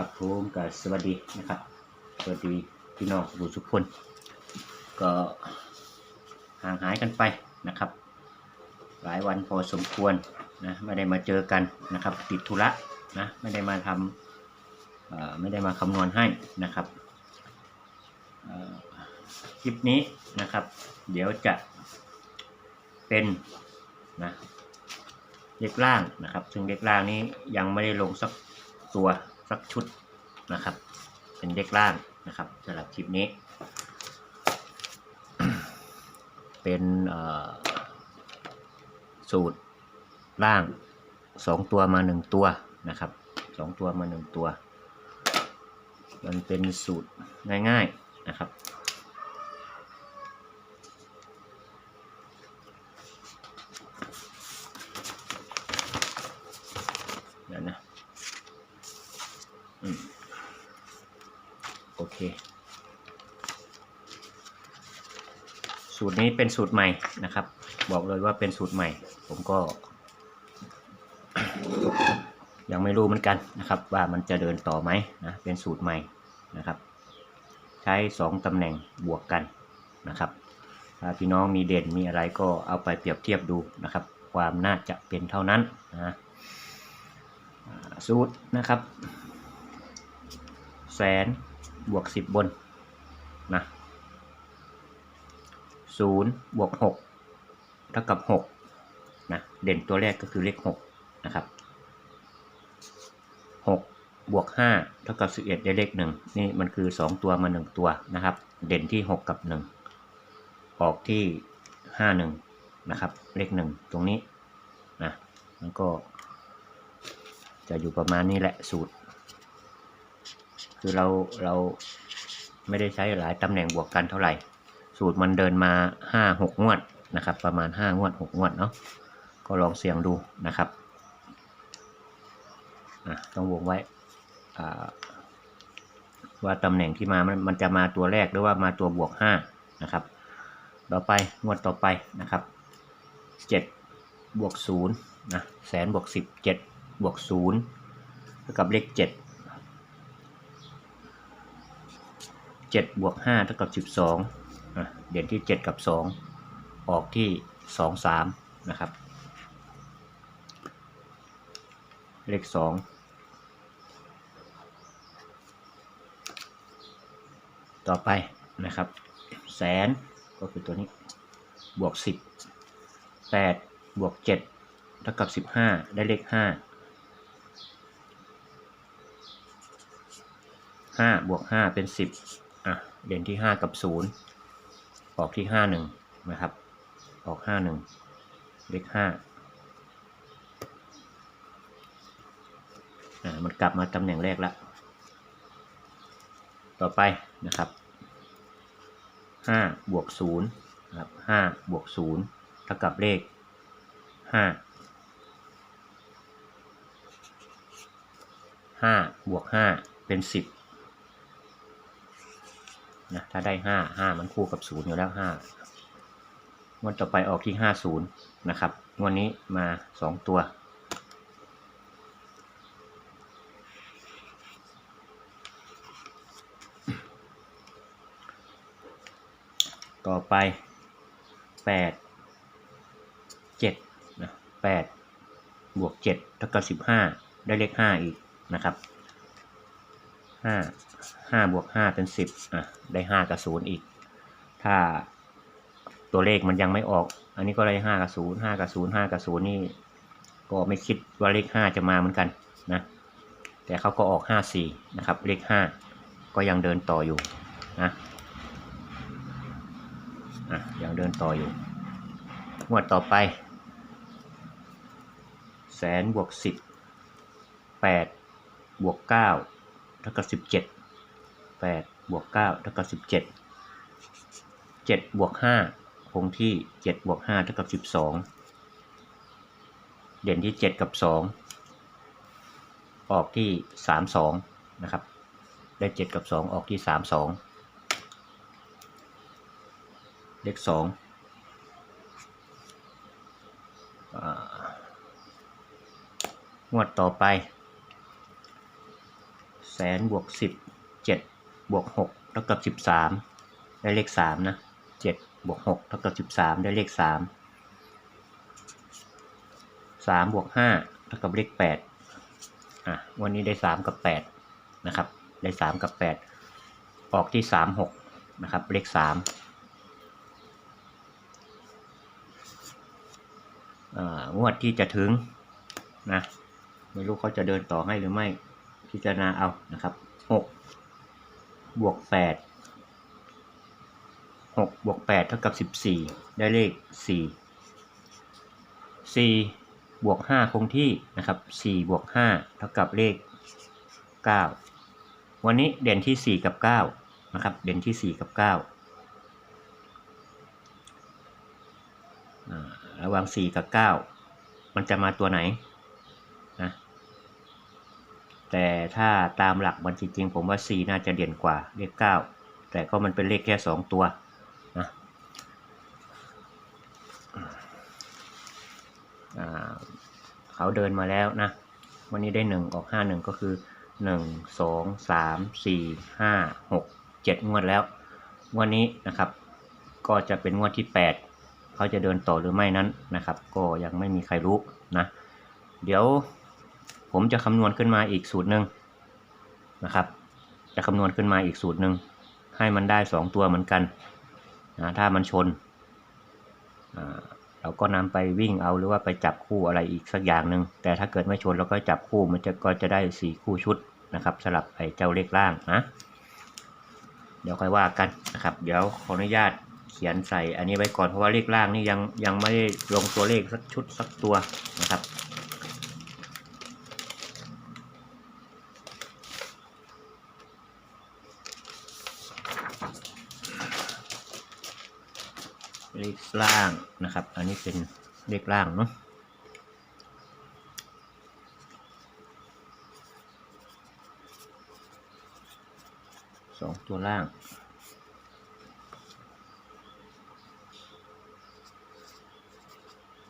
ครับผมก็สวัสดีนะครับ สวัสดีพี่น้องผู้ทุกคน ก็ห่างหายกันไปนะครับ หลายวันพอสมควรนะไม่ได้มาเจอกันนะครับ ติดธุระนะไม่ได้มาทำไม่ได้มาคำนวณให้นะครับคลิปนี้นะครับ เดี๋ยวจะเป็นนะเล็กล่างนะครับ ซึ่งเล็กล่างนี้ยังไม่ได้ลงสักตัว สักชุดนะครับ เป็นเล็กล่างนะครับสำหรับคลิปนี้ เป็นสูตรล่างสองตัวมาหนึ่งตัวนะครับสองตัวมาหนึ่งตัว มันเป็นสูตรง่ายๆนะครับ เดี๋ยวนะ อืม โอเค สูตร นี้เป็นสูตรใหม่นะครับ บอกเลยว่าเป็นสูตรใหม่ ผมก็ ยังไม่รู้เหมือนกันนะครับ ว่ามันจะเดินต่อไหมนะเป็นสูตรใหม่นะครับ ใช้สองตำแหน่งบวกกันนะครับถ้าพี่น้องมีเด่นมีอะไรก็เอาไปเปรียบเทียบดูนะครับ ความน่าจะเป็นเท่านั้นนะสูตรนะครับ แสนบวกสิบบนนะ ศูนย์บวกหกเท่ากับหกนะเด่นตัวแรกก็คือเลขหกนะครับหกบวกห้าเท่ากับสิบเอ็ดได้เลขหนึ่งนี่มันคือสองตัวมาหนึ่งตัวนะครับ เด่นที่หกกับหนึ่งออกที่ห้าหนึ่งนะครับ เลขหนึ่งตรงนี้นะมันก็ จะอยู่ประมาณนี้แหละสูตร คือเราเราไม่ได้ใช้หลายตำแหน่งบวกกันเท่าไหร่ สูตรมันเดินมาห้าหกงวดนะครับ ประมาณห้างวดหกงวดเนาะก็ลองเสี่ยงดูนะครับต้องวงไว้ว่าตำแหน่งที่มามันมันจะมาตัวแรกหรือว่ามาตัวบวกห้านะครับ ต่อไปงวดต่อไปนะครับเจ็ดบวกศูนย์นะแสนบวกสิบเจ็ดบวกศูนย์เท่ากับเลขเจ็ดเจ็ดบวกห้าเท่ากับสิบสอง เด่นที่เจ็ดกับสองออกที่สองสามนะครับ เลขสองต่อไปนะครับ แสนก็คือตัวนี้ บวกสิบแปดบวกเจ็ดเท่ากับสิบห้าได้เลขห้าห้าบวกห้าเป็นสิบอะเด่นที่ห้ากับศูนย์ ออกที่ห้าหนึ่งนะครับ ออกห้าหนึ่งเลขห้าอ่ามันกลับมาตำแหน่งแรกแล้ว ต่อไปนะครับห้าบวกศูนย์นะครับห้าบวกศูนย์เท่ากับเลขห้าห้าบวกห้าเป็นสิบ นะถ้าได้ห้าห้ามันคู่กับศูนย์อยู่แล้วห้างวดต่อไปออกที่ห้าศูนย์นะครับงวดนี้มาสองตัว ต่อไปแปดเจ็ดนะแปดบวกเจ็ดเท่ากับสิบห้าได้เลขห้าอีกนะครับห้า ห้าบวกห้าเป็นสิบอะได้ห้ากับศูนย์อีก ถ้าตัวเลขมันยังไม่ออก อันนี้ก็ได้ห้ากับศูนย์ห้ากับศูนย์ห้ากับศูนย์นี่ ก็ไม่คิดว่าเลขห้าจะมาเหมือนกันนะแต่เขาก็ออกห้าสี่นะครับ เลขห้าก็ยังเดินต่ออยู่นะอะยังเดินต่ออยู่งวดต่อไป แสนบวกสิบแปดบวกเก้าเท่ากับสิบเจ็ด แปดบวกเก้าเท่ากับสิบเจ็ดเจ็ดบวกห้าคงที่เจ็ดบวกห้าเท่ากับสิบสองเด่นที่เจ็ดกับสองออกที่สามสองนะครับ ได้เจ็ดกับสองออกที่สามสองเลขสองงวดต่อไป แสนบวกสิบ บวกหกเท่ากับสิบสามได้เลขสามนะเจ็ดบวกหกเท่ากับสิบสามได้เลขสามสามบวกห้าเท่ากับเลขแปดอะ วันนี้ได้สามกับแปดนะครับ ได้สามกับแปดออกที่สามหกนะครับ เลขสามอ่างวดที่จะถึงนะ ไม่รู้เขาจะเดินต่อให้หรือไม่ พิจารณาเอานะครับหก บวกแปดหกบวกแปดเท่ากับสิบสี่ได้เลขสี่สี่บวกห้าคงที่นะครับสี่บวกห้าเท่ากับเลขเก้าวันนี้เด่นที่สี่กับเก้านะครับ เด่นที่สี่กับเก้าระหว่างสี่กับเก้ามันจะมาตัวไหน แต่ถ้าตามหลักมันจริงๆผมว่า4น่าจะเด่นกว่าเลข 9 แต่ก็มันเป็นเลขแค่ 2 ตัวนะเขาเดินมาแล้วนะ วันนี้ได้ 1 ออก 5 1 ก็คือ 1 2 3 4 5 6 7 งวดแล้ว งวดนี้นะครับ ก็จะเป็นงวดที่ 8 เขาจะเดินต่อหรือไม่นั้นนะครับ ก็ยังไม่มีใครรู้นะ เดี๋ยว ผมจะคำนวณขึ้นมาอีกสูตรหนึ่งนะครับ จะคำนวณขึ้นมาอีกสูตรหนึ่งให้มันได้สองตัวเหมือนกันนะถ้ามันชน เราก็นำไปวิ่งเอาหรือว่าไปจับคู่อะไรอีกสักอย่างหนึ่งแต่ถ้าเกิดไม่ชนเราก็จับคู่มันจะก็จะได้สี่คู่ชุดนะครับสลับไอ้เจ้าเลขล่างนะเดี๋ยวค่อยว่ากันนะครับ เดี๋ยวขออนุญาตเขียนใส่อันนี้ไว้ก่อนเพราะว่าเลขล่างนี่ยังยังไม่ได้ลงตัวเลขสักชุดสักตัวนะครับ เลขล่างนะครับ อันนี้เป็นเลขล่างเนาะสองตัวล่าง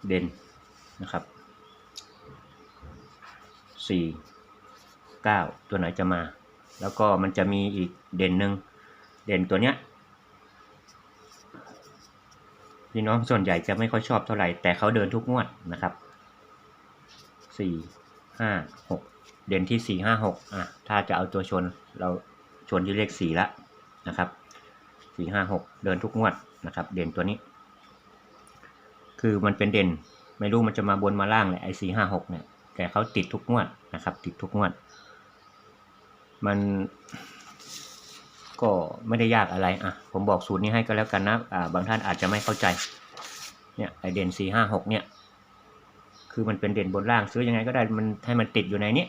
เด่นนะครับสี่เก้าตัวไหนจะมา แล้วก็มันจะมีอีกเด่นหนึ่งเด่นตัวเนี้ย พี่น้องส่วนใหญ่จะไม่ค่อยชอบเท่าไหร่ แต่เขาเดินทุกงวดนะครับสี่ห้าหกเด่นที่สี่ห้าหกอะถ้าจะเอาตัวชนเราชนที่เลขสี่ละนะครับสี่ห้าหกเดินทุกงวดนะครับ เด่นตัวนี้ คือมันเป็นเด่นไม่รู้มันจะมาบนมาล่างเลยไอ้สี่ห้าหกเนี่ยแต่เขาติดทุกงวดนะครับ ติดทุกงวด มัน ก็ไม่ได้ยากอะไรอะผมบอกสูตรนี้ให้ก็แล้วกันนะอ่าบางท่านอาจจะไม่เข้าใจเนี่ยไอเด่นสี่ห้าหกเนี่ยคือมันเป็นเด่นบนล่างซื้อยังไงก็ได้มันให้มันติดอยู่ในนี้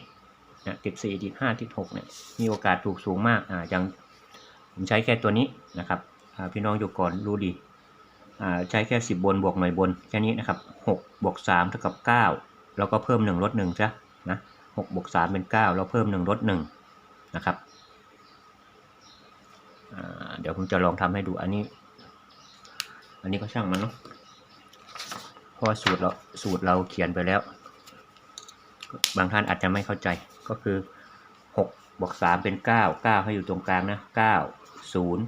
นี่ยติดสี่ติดห้าติดหกเนี่ยมีโอกาสถูกสูงมากอ่าอย่างผมใช้แค่ตัวนี้นะครับอ่าพี่น้องอยู่ก่อนรู้ดีอ่าใช้แค่สิบบนบวกหน่วยบนแค่นี้นะครับหกบวกสามเท่ากับเก้าแล้วก็เพิ่มหนึ่งลดหนึ่งจ้ะนะหกบวกสามเป็นเก้าแล้วเพิ่มหนึ่งลดหนึ่งนะครับ เดี๋ยวผมจะลองทำให้ดูอันนี้ อันนี้ก็ช่างมันเนาะเพราะว่าสูตรเราสูตรเราเขียนไปแล้ว บางท่านอาจจะไม่เข้าใจก็คือหกบวกสามเป็นเก้าเก้าให้อยู่ตรงกลางนะเก้าศูนย์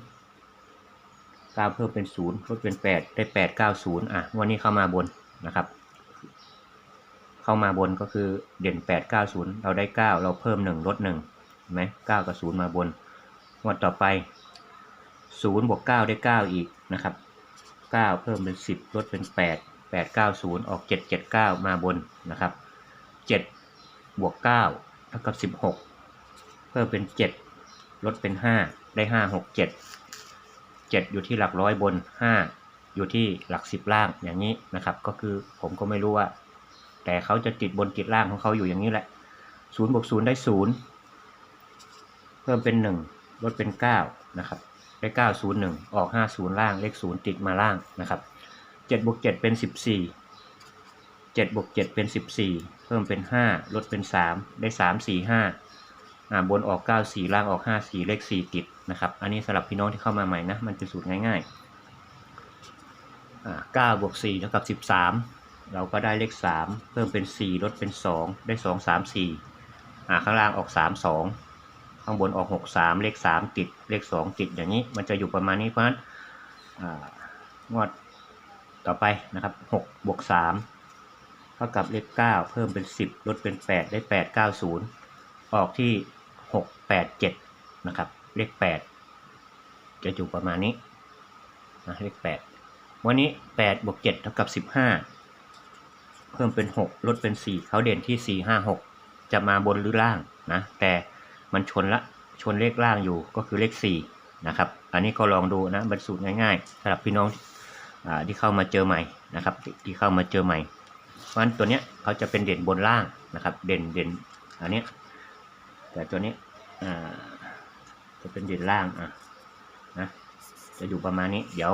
เก้าเพิ่มเป็นศูนย์ลดเป็นแปดได้แปดเก้าศูนย์อะวันนี้เข้ามาบนนะครับ เข้ามาบนก็คือเด่นแปดเก้าศูนย์เราได้เก้าเราเพิ่มหนึ่งลดหนึ่งเห็นไหมเก้ากับศูนย์มาบนงวดต่อไป ศูนย์บวกเก้าได้เก้าอีกนะครับเก้าเพิ่มเป็นสิบลดเป็นแปดแปดเก้าศูนย์ออกเจ็ดเจ็ดเก้ามาบนนะครับเจ็ดบวกเก้าเท่ากับสิบหกเพิ่มเป็นเจ็ดลดเป็นห้าได้ห้าหกเจ็ดเจ็ดอยู่ที่หลักร้อยบนห้าอยู่ที่หลักสิบล่างอย่างนี้นะครับ ก็คือผมก็ไม่รู้ว่า แต่เขาจะติดบนติดล่างของเขาอยู่อย่างนี้แหละศูนย์บวกศูนย์ได้ศูนย์เพิ่มเป็นหนึ่งลดเป็นเก้านะครับ เก้าศูนย์หนึ่งออกห้าศูนย์ล่าง เลขศูนย์ติดมาล่างนะครับเจ็ดบวกเจ็ดเป็นสิบสี่เจ็ดบวกเจ็ดเป็นสิบสี่เพิ่มเป็นห้าลดเป็นสามได้สามสี่ห้าอ่าบนออกเก้าสี่ล่างออกห้าสี่เลขสี่ติดนะครับ อันนี้สำหรับพี่น้องที่เข้ามาใหม่นะ มันเป็นสูตรง่ายๆอ่าเก้าบวกสี่เท่ากับสิบสามเราก็ได้เลขสามเพิ่มเป็นสี่ลดเป็นสองได้สองสามสี่อ่าข้างล่างออกสามสอง ข้างบนออกหกสามเลขสามติด เลขสองติดอย่างนี้ มันจะอยู่ประมาณนี้เพราะฉะนั้นงวดต่อไปนะครับหกบวกสามเท่ากับเลขเก้าเพิ่มเป็นสิบลดเป็นแปดได้แปดเก้าศูนย์ออกที่หกแปดเจ็ดนะครับ เลขแปดจะอยู่ประมาณนี้นะเลขแปดวันนี้แปดบวกเจ็ดเท่ากับสิบห้าเพิ่มเป็นหกลดเป็นสี่เขาเด่นที่สี่ห้าหกจะมาบนหรือล่างนะ แต่ มันชนละชนเลขล่างอยู่ก็คือเลขสี่นะครับอันนี้ก็ลองดูนะบรรสูตรง่ายๆสำหรับพี่น้องอที่เข้ามาเจอใหม่นะครับที่เข้ามาเจอใหม่เพราะฉะนั้นตัวเนี้ยเขาจะเป็นเด่นบนล่างนะครับ เด่นเด่นอันนี้แต่ตัวนี้จะเป็นเด่นล่างอะนะจะอยู่ประมาณนี้เดี๋ยว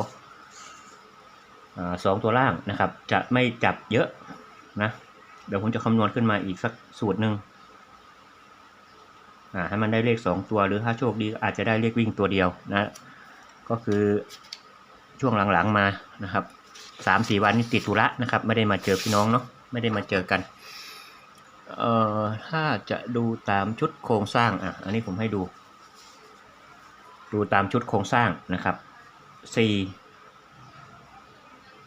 อสองตัวล่างนะครับ จะไม่จับเยอะนะเดี๋ยวผมจะคำนวณขึ้นมาอีกสักสูตรหนึ่ง ให้มันได้เลขสองตัวหรือถ้าโชคดีอาจจะได้เลขวิ่งตัวเดียวนะก็คือช่วงหลังๆมานะครับสามสี่วันนี้ติดธุระนะครับ ไม่ได้มาเจอพี่น้องเนาะไม่ได้มาเจอกันเอ่อถ้าจะดูตามชุดโครงสร้างอะอันนี้ผมให้ดู ดูตามชุดโครงสร้างนะครับสี่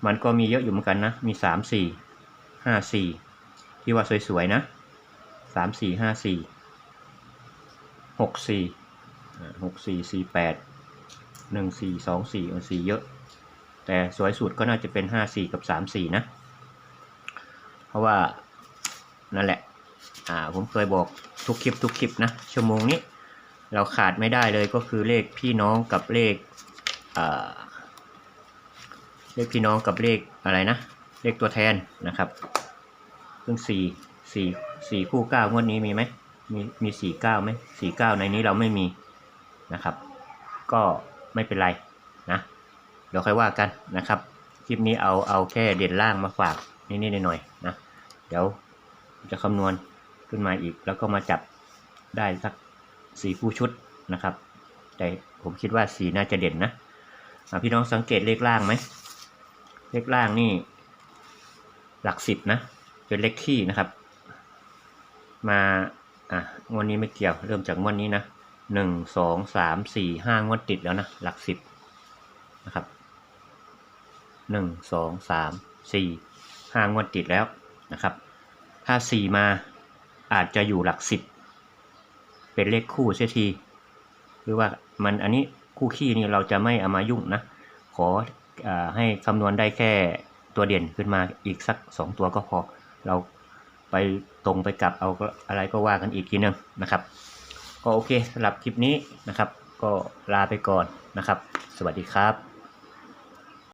มันก็มีเยอะอยู่เหมือนกันนะ มีสามสี่ห้าสี่ที่ว่าสวยๆนะสามสี่ห้าสี่ หกสี่หกสี่สี่แปดหนึ่งสี่สองสี่สี่เยอะ แต่สวยสุดก็น่าจะเป็นห้าสี่กับสามสี่นะ เพราะว่านั่นแหละ อ่า ผมเคยบอกทุกคลิปทุกคลิปนะ ชั่วโมงนี้ เราขาดไม่ได้เลยก็คือเลขพี่น้องกับเลขอ่าเลขพี่น้องกับเลขอะไรนะ เลขตัวแทนนะครับซึ่งสี่สี่สี่คู่เก้างวดนี้มีไหม มีมีสี่เก้าไหมสี่เก้าในนี้เราไม่มีนะครับ ก็ไม่เป็นไรนะเดี๋ยวค่อยว่ากันนะครับ คลิปนี้เอาเอาแค่เด่นล่างมาฝากนิดๆหน่อยๆนะเดี๋ยวจะคำนวณขึ้นมาอีก แล้วก็มาจับได้สักสี่คู่ชุดนะครับ แต่ผมคิดว่าสีน่าจะเด่นนะอะพี่น้องสังเกตเลขล่างไหมเลขล่างนี่ หลักสิบนะเป็นเลขขี้นะครับ มา อะงวดนี้ไม่เกี่ยว เริ่มจากงวดนี้นะหนึ่งสองสามสี่ห้างวดติดแล้วนะ หลักสิบนะครับหนึ่งสองสามสี่ห้างวดติดแล้วนะครับ ถ้าสี่มาอาจจะอยู่หลักสิบเป็นเลขคู่เสียทีหรือว่ามันอันนี้คู่ขี้นี่เราจะไม่เอามายุ่งนะ ขออาให้คำนวณได้แค่ตัวเด่นขึ้นมาอีกสักสองตัวก็พอเรา ไปตรงไปกลับเอาอะไรก็ว่ากันอีกทีนึงนะครับ ก็โอเคสำหรับคลิปนี้นะครับ ก็ลาไปก่อนนะครับ สวัสดีครับ